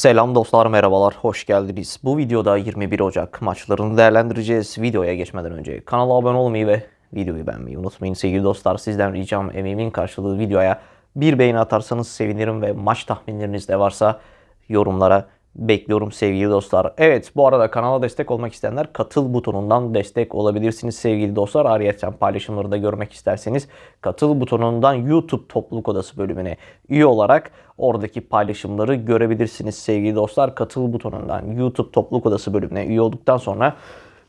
Selam dostlar merhabalar hoş geldiniz. Bu videoda 21 Ocak maçlarını değerlendireceğiz. Videoya geçmeden önce kanala abone olmayı ve videoyu beğenmeyi unutmayın. Sevgili dostlar sizden ricam emeğimin karşılığı videoya bir beğeni atarsanız sevinirim ve maç tahminleriniz de varsa yorumlara bekliyorum sevgili dostlar. Evet bu arada kanala destek olmak isteyenler katıl butonundan destek olabilirsiniz sevgili dostlar. Ayrıca paylaşımları da görmek isterseniz katıl butonundan YouTube topluluk odası bölümüne üye olarak oradaki paylaşımları görebilirsiniz sevgili dostlar. Katıl butonundan YouTube topluluk odası bölümüne üye olduktan sonra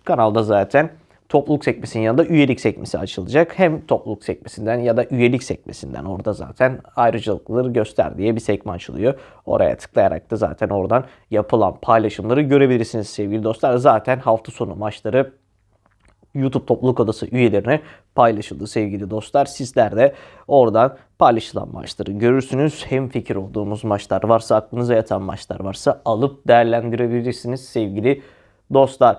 kanalda zaten topluluk sekmesinin yanında üyelik sekmesi açılacak. Hem topluluk sekmesinden ya da üyelik sekmesinden orada zaten ayrıcalıkları göster diye bir sekme açılıyor. Oraya tıklayarak da zaten oradan yapılan paylaşımları görebilirsiniz sevgili dostlar. Zaten hafta sonu maçları YouTube topluluk odası üyelerine paylaşıldı sevgili dostlar. Sizler de oradan paylaşılan maçları görürsünüz. Hem fikir olduğumuz maçlar varsa, aklınıza yatan maçlar varsa alıp değerlendirebilirsiniz sevgili dostlar.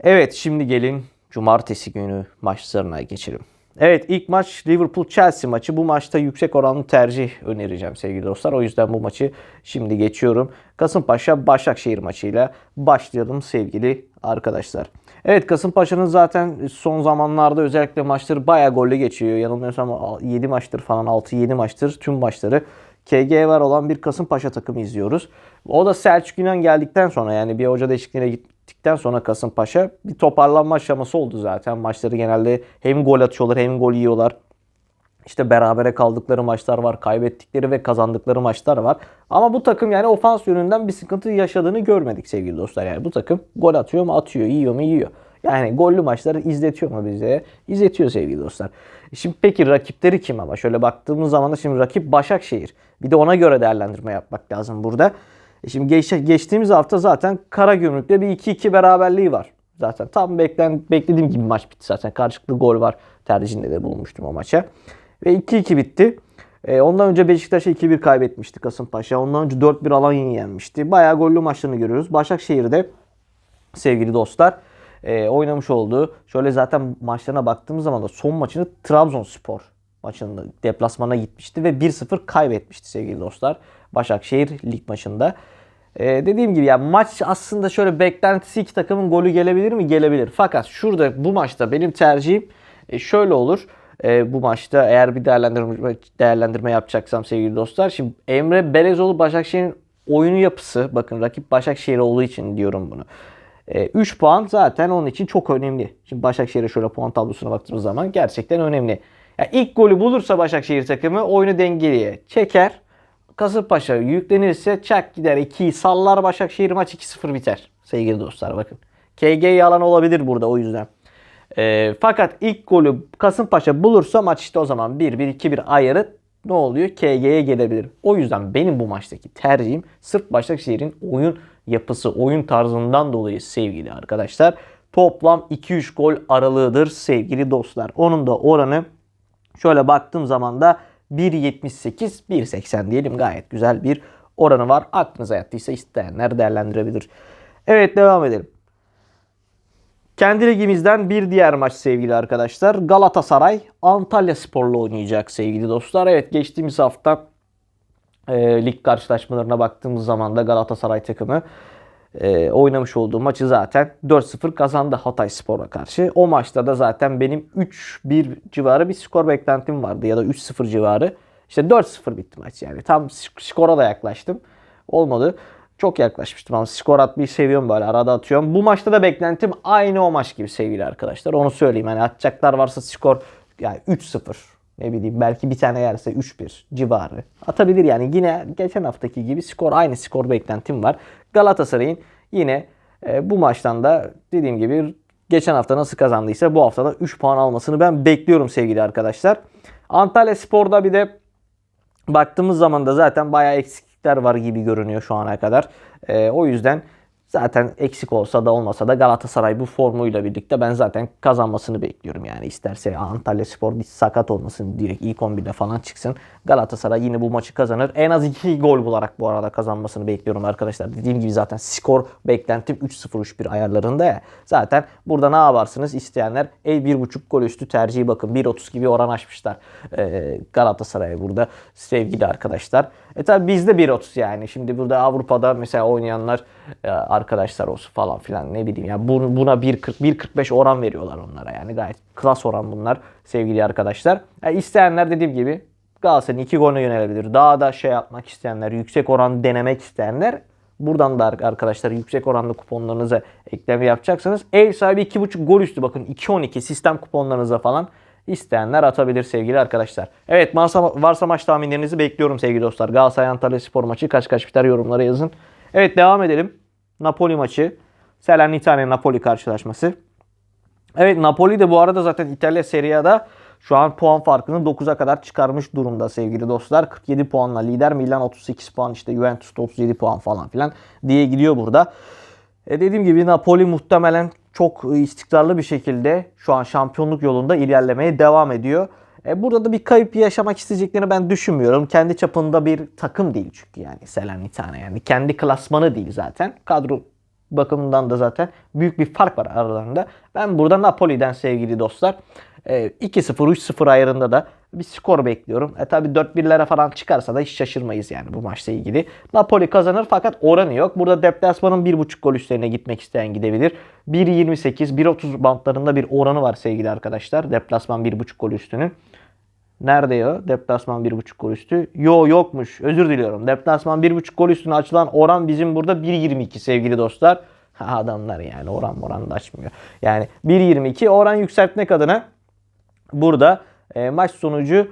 Evet şimdi gelin cumartesi günü maçlarına geçelim. Evet ilk maç Liverpool-Chelsea maçı. Bu maçta yüksek oranlı tercih önereceğim sevgili dostlar. O yüzden bu maçı şimdi geçiyorum. Kasımpaşa Başakşehir maçıyla başlayalım sevgili arkadaşlar. Evet Kasımpaşa'nın zaten son zamanlarda özellikle maçları bayağı golle geçiyor. Yanılmıyorsam 7 maçtır falan 6-7 maçtır tüm maçları KG var olan bir Kasımpaşa takımı izliyoruz. O da Selçuk İnan geldikten sonra yani bir hoca değişikliğine gittikten sonra Kasımpaşa bir toparlanma aşaması oldu zaten. Maçları genelde hem gol atıyorlar hem gol yiyorlar. İşte berabere kaldıkları maçlar var, kaybettikleri ve kazandıkları maçlar var. Ama bu takım yani ofans yönünden bir sıkıntı yaşadığını görmedik sevgili dostlar. Yani bu takım gol atıyor mu atıyor, yiyor mu yiyor. Yani gollü maçları izletiyor mu bize? İzletiyor sevgili dostlar. Şimdi peki rakipleri kim ama? Şöyle baktığımız zaman da şimdi rakip Başakşehir. Bir de ona göre değerlendirme yapmak lazım burada. E şimdi geç, geçtiğimiz hafta zaten Karagümrük'le bir 2-2 beraberliği var. Zaten tam beklen, beklediğim gibi maç bitti zaten. Karşılıklı gol var tercihinde de bulunmuştum o maça. Ve 2-2 bitti. E, ondan önce Beşiktaş'a 2-1 kaybetmişti Kasımpaşa. Ondan önce 4-1 Alanya'yı yenmişti. Bayağı gollü maçlarını görüyoruz. Başakşehir'de sevgili dostlar e, oynamış olduğu şöyle zaten maçlarına baktığımız zaman da son maçını Trabzonspor maçında deplasmana gitmişti ve 1-0 kaybetmişti sevgili dostlar. Başakşehir lig maçında. Ee, dediğim gibi yani maç aslında şöyle beklentisi iki takımın golü gelebilir mi? Gelebilir. Fakat şurada bu maçta benim tercihim e, şöyle olur. E, bu maçta eğer bir değerlendirme, değerlendirme yapacaksam sevgili dostlar. Şimdi Emre Belezoğlu Başakşehir'in oyunu yapısı bakın rakip Başakşehir olduğu için diyorum bunu. 3 puan zaten onun için çok önemli. Şimdi Başakşehir'e şöyle puan tablosuna baktığımız zaman gerçekten önemli. Yani ilk golü bulursa Başakşehir takımı oyunu dengeliye çeker. Kasımpaşa yüklenirse çak gider 2'yi sallar Başakşehir maç 2-0 biter. Sevgili dostlar bakın. KG yalan olabilir burada o yüzden. E, fakat ilk golü Kasımpaşa bulursa maç işte o zaman 1-1-2-1 ayarı ne oluyor? KG'ye gelebilir. O yüzden benim bu maçtaki tercihim sırf Başakşehir'in oyun yapısı, oyun tarzından dolayı sevgili arkadaşlar. Toplam 2-3 gol aralığıdır sevgili dostlar. Onun da oranı şöyle baktığım zaman da 1.78, 1.80 diyelim gayet güzel bir oranı var. Aklınıza yattıysa isteyenler değerlendirebilir. Evet devam edelim. Kendi ligimizden bir diğer maç sevgili arkadaşlar. Galatasaray Antalya Spor'la oynayacak sevgili dostlar. Evet geçtiğimiz hafta e, lig karşılaşmalarına baktığımız zaman da Galatasaray takımı e, oynamış olduğu maçı zaten 4-0 kazandı Hatay Spor'a karşı. O maçta da zaten benim 3-1 civarı bir skor beklentim vardı ya da 3-0 civarı. İşte 4-0 bitti maç yani. Tam skora da yaklaştım. Olmadı. Çok yaklaşmıştım ama skor atmayı seviyorum böyle arada atıyorum. Bu maçta da beklentim aynı o maç gibi sevgili arkadaşlar. Onu söyleyeyim. Hani atacaklar varsa skor yani 3-0 ne bileyim belki bir tane yerse 3-1 civarı atabilir yani yine geçen haftaki gibi skor aynı skor beklentim var. Galatasaray'ın yine e, bu maçtan da dediğim gibi geçen hafta nasıl kazandıysa bu hafta da 3 puan almasını ben bekliyorum sevgili arkadaşlar. Antalya Spor'da bir de baktığımız zaman da zaten bayağı eksiklikler var gibi görünüyor şu ana kadar. E, o yüzden Zaten eksik olsa da olmasa da Galatasaray bu formuyla birlikte ben zaten kazanmasını bekliyorum. Yani isterse Antalya Spor bir sakat olmasın direkt ilk 11'de falan çıksın. Galatasaray yine bu maçı kazanır. En az 2 gol bularak bu arada kazanmasını bekliyorum arkadaşlar. Dediğim gibi zaten skor beklentim 3-0-3-1 ayarlarında ya. Zaten burada ne yaparsınız isteyenler ev 1.5 gol üstü tercihi bakın 1.30 gibi oran açmışlar. Ee, Galatasaray'a burada sevgili arkadaşlar. E tabi bizde 1.30 yani. Şimdi burada Avrupa'da mesela oynayanlar e, arkadaşlar olsun falan filan ne bileyim. Yani bu- buna 1.40 1.45 oran veriyorlar onlara yani. Gayet klas oran bunlar sevgili arkadaşlar. Yani isteyenler dediğim gibi Galatasaray'ın 2 golüne yönelebilir. Daha da şey yapmak isteyenler, yüksek oran denemek isteyenler buradan da arkadaşlar yüksek oranlı kuponlarınıza ekleme yapacaksanız ev sahibi 2.5 gol üstü bakın 2.12 sistem kuponlarınıza falan isteyenler atabilir sevgili arkadaşlar. Evet varsa, varsa maç tahminlerinizi bekliyorum sevgili dostlar. Galatasaray Antalya Spor maçı kaç kaç biter yorumlara yazın. Evet devam edelim. Napoli maçı. Salernitana Napoli karşılaşması. Evet Napoli de bu arada zaten İtalya Serie A'da şu an puan farkını 9'a kadar çıkarmış durumda sevgili dostlar. 47 puanla lider Milan 38 puan işte Juventus da 37 puan falan filan diye gidiyor burada. E dediğim gibi Napoli muhtemelen çok istikrarlı bir şekilde şu an şampiyonluk yolunda ilerlemeye devam ediyor. E burada da bir kayıp yaşamak isteyeceklerini ben düşünmüyorum. Kendi çapında bir takım değil çünkü yani Salernitana yani kendi klasmanı değil zaten. Kadro bakımından da zaten büyük bir fark var aralarında. Ben burada Napoli'den sevgili dostlar e, 2-0 3-0 ayarında da bir skor bekliyorum. E tabi 4-1'lere falan çıkarsa da hiç şaşırmayız yani bu maçla ilgili. Napoli kazanır fakat oranı yok. Burada deplasmanın 1.5 gol üstlerine gitmek isteyen gidebilir. 1.28 1.30 bantlarında bir oranı var sevgili arkadaşlar. Deplasman 1.5 gol üstünün. Nerede ya? Deplasman 1.5 gol üstü. Yo yokmuş. Özür diliyorum. Deplasman 1.5 gol üstüne açılan oran bizim burada 1.22 sevgili dostlar. Ha, adamlar yani oran oran da açmıyor. Yani 1.22 oran yükseltmek adına burada e, maç sonucu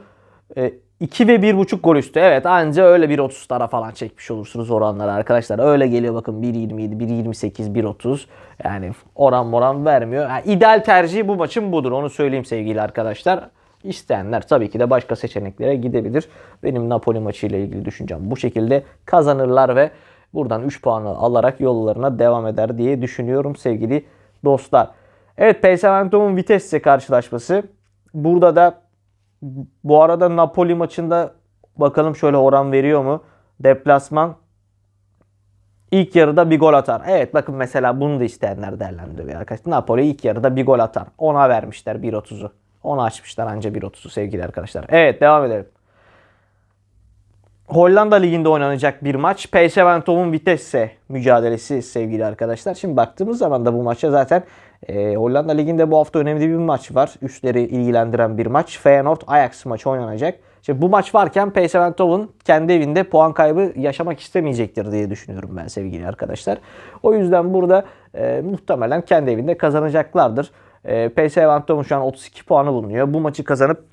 e, 2 ve 1.5 gol üstü. Evet anca öyle 1.30'lara falan çekmiş olursunuz oranları arkadaşlar. Öyle geliyor bakın 1.27, 1.28, 1.30. Yani oran moran vermiyor. Yani ideal tercih bu maçın budur. Onu söyleyeyim sevgili arkadaşlar. İsteyenler tabii ki de başka seçeneklere gidebilir. Benim Napoli maçı ile ilgili düşüncem bu şekilde kazanırlar ve buradan 3 puanı alarak yollarına devam eder diye düşünüyorum sevgili dostlar. Evet PSV Eindhoven Vitesse karşılaşması. Burada da bu arada Napoli maçında bakalım şöyle oran veriyor mu? Deplasman ilk yarıda bir gol atar. Evet bakın mesela bunu da isteyenler değerlendiriyor arkadaşlar. Napoli ilk yarıda bir gol atar. Ona vermişler 1.30'u. Onu açmışlar anca 1.30'u sevgili arkadaşlar. Evet devam edelim. Hollanda Ligi'nde oynanacak bir maç. PSV Eindhoven Vitesse mücadelesi sevgili arkadaşlar. Şimdi baktığımız zaman da bu maça zaten e, Hollanda Ligi'nde bu hafta önemli bir maç var. Üstleri ilgilendiren bir maç. Feyenoord Ajax maçı oynanacak. Şimdi bu maç varken PSV Eindhoven kendi evinde puan kaybı yaşamak istemeyecektir diye düşünüyorum ben sevgili arkadaşlar. O yüzden burada e, muhtemelen kendi evinde kazanacaklardır. E, PSV Eindhoven şu an 32 puanı bulunuyor. Bu maçı kazanıp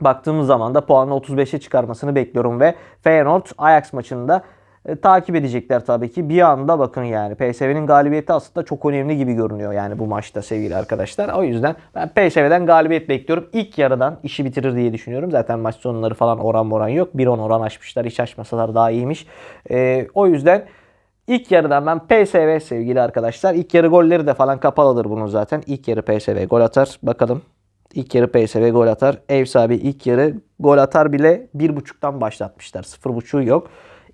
baktığımız zaman da puanını 35'e çıkarmasını bekliyorum ve Feyenoord Ajax maçında e, takip edecekler tabii ki. Bir anda bakın yani PSV'nin galibiyeti aslında çok önemli gibi görünüyor yani bu maçta sevgili arkadaşlar. O yüzden ben PSV'den galibiyet bekliyorum. İlk yarıdan işi bitirir diye düşünüyorum. Zaten maç sonları falan oran oran yok. 1-10 oran açmışlar. Hiç açmasalar daha iyiymiş. E, o yüzden İlk yarıdan ben PSV sevgili arkadaşlar. İlk yarı golleri de falan kapalıdır bunun zaten. İlk yarı PSV gol atar. Bakalım. İlk yarı PSV gol atar. Ev sahibi ilk yarı gol atar bile 1.5'tan başlatmışlar. 0.5'u yok.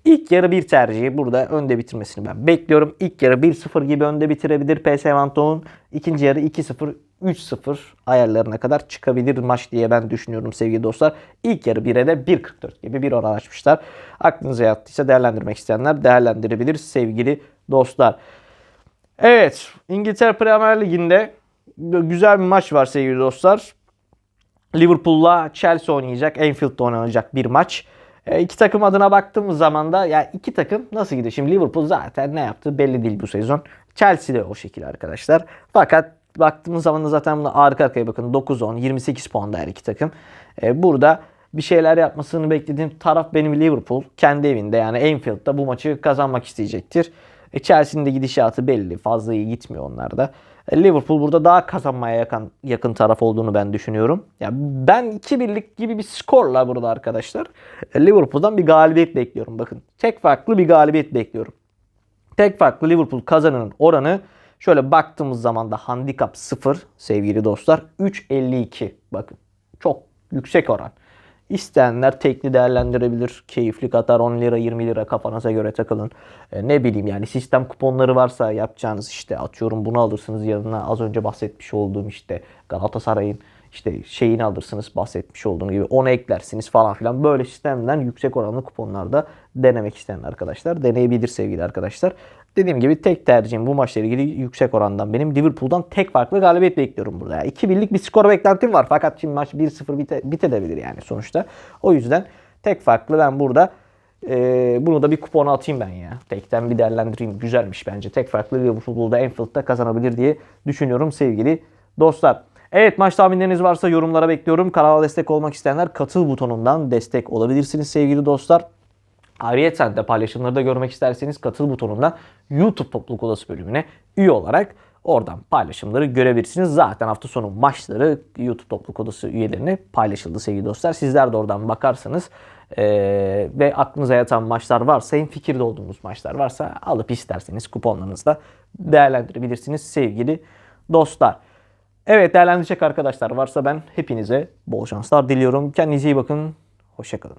İlk yarı bir tercihi burada önde bitirmesini ben bekliyorum. İlk yarı 1-0 gibi önde bitirebilir PSV Eindhoven. İkinci yarı 2-0, 3-0 ayarlarına kadar çıkabilir maç diye ben düşünüyorum sevgili dostlar. İlk yarı 1'e de 1.44 gibi bir oran açmışlar. Aklınıza yattıysa değerlendirmek isteyenler değerlendirebilir sevgili dostlar. Evet İngiltere Premier Ligi'nde güzel bir maç var sevgili dostlar. Liverpool'la Chelsea oynayacak. Anfield'da oynanacak bir maç. E, iki takım adına baktığımız zaman da ya iki takım nasıl gidiyor? Şimdi Liverpool zaten ne yaptı belli değil bu sezon. Chelsea de o şekilde arkadaşlar. Fakat baktığımız zaman da zaten buna arka arkaya bakın 9-10 28 puanda her iki takım. E, burada bir şeyler yapmasını beklediğim taraf benim Liverpool. Kendi evinde yani Anfield'da bu maçı kazanmak isteyecektir. E, Chelsea'nin de gidişatı belli. Fazla iyi gitmiyor onlar da. E, Liverpool burada daha kazanmaya yakın, yakın taraf olduğunu ben düşünüyorum. Ya ben 2-1'lik gibi bir skorla burada arkadaşlar e, Liverpool'dan bir galibiyet bekliyorum. Bakın tek farklı bir galibiyet bekliyorum. Tek farklı Liverpool kazanının oranı şöyle baktığımız zaman da handikap 0 sevgili dostlar. 3.52 bakın çok yüksek oran. İsteyenler tekli değerlendirebilir. Keyifli katar 10 lira 20 lira kafanıza göre takılın. E, ne bileyim yani sistem kuponları varsa yapacağınız işte atıyorum bunu alırsınız yanına az önce bahsetmiş olduğum işte Galatasaray'ın işte şeyini alırsınız bahsetmiş olduğum gibi onu eklersiniz falan filan. Böyle sistemden yüksek oranlı kuponlarda denemek isteyen arkadaşlar deneyebilir sevgili arkadaşlar. Dediğim gibi tek tercihim bu maçla ilgili yüksek orandan benim Liverpool'dan tek farklı galibiyet bekliyorum burada. Yani 2 birlik bir skor beklentim var fakat şimdi maç 1-0 bite, bitebilir yani sonuçta. O yüzden tek farklı ben burada e, bunu da bir kupona atayım ben ya. Tekten bir değerlendireyim. Güzelmiş bence. Tek farklı Liverpool'da Anfield'da kazanabilir diye düşünüyorum sevgili dostlar. Evet maç tahminleriniz varsa yorumlara bekliyorum. Kanala destek olmak isteyenler katıl butonundan destek olabilirsiniz sevgili dostlar. Ayrıca de paylaşımları da görmek isterseniz katıl butonundan YouTube Topluluk Odası bölümüne üye olarak oradan paylaşımları görebilirsiniz. Zaten hafta sonu maçları YouTube Topluluk Odası üyelerine paylaşıldı sevgili dostlar. Sizler de oradan bakarsanız eee, ve aklınıza yatan maçlar varsa, hem fikirde olduğunuz maçlar varsa alıp isterseniz kuponlarınızda değerlendirebilirsiniz sevgili dostlar. Evet değerlendirecek arkadaşlar varsa ben hepinize bol şanslar diliyorum. Kendinize iyi bakın. Hoşçakalın.